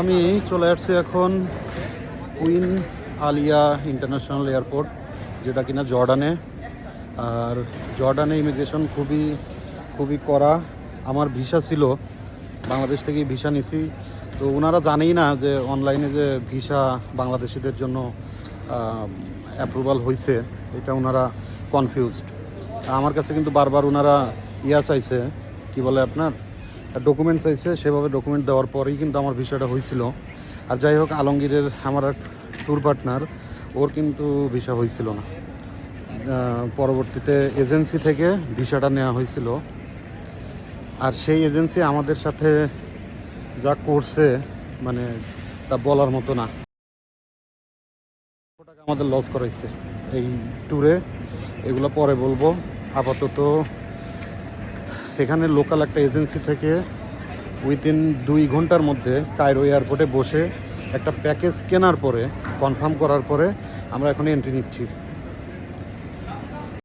আমি চলে আসছি এখন কুইন আলিয়া ইন্টারন্যাশনাল এয়ারপোর্ট, যেটা কিনা জর্ডানে। আর জর্ডানে ইমিগ্রেশন খুবই খুবই করা আমার ভিসা ছিল, বাংলাদেশ থেকে ভিসা নিছি। তো ওনারা জানেই না যে অনলাইনে যে ভিসা বাংলাদেশিদের জন্য অ্যাপ্রুভাল হয়েছে এটা ওনারা কনফিউজড আমার কাছে কিন্তু বারবার ওনারা ইয়া চাইছে, কি বলে আপনার? ডকুমেন্ট চাইছে সেভাবে ডকুমেন্ট দেওয়ার পরেই কিন্তু আমার ভিসাটা হয়েছিল আর যাই হোক, আলমগীরের আমার এক ট্যুর পার্টনার ওর কিন্তু ভিসা হয়েছিল না। পরবর্তীতে এজেন্সি থেকে ভিসাটা নেওয়া হয়েছিল আর সেই এজেন্সি আমাদের সাথে যা করছে মানে তা বলার মতো না। আমাদের লস করাইছে এই ট্যুরে এগুলো পরে বলব। আপাতত এখানে লোকাল একটা এজেন্সি থেকে উইদিন দুই ঘণ্টার মধ্যে কায়রো এয়ারপোর্টে বসে একটা প্যাকেজ কেনার পরে কনফার্ম করার পরে আমরা এখন এন্ট্রি নিচ্ছি।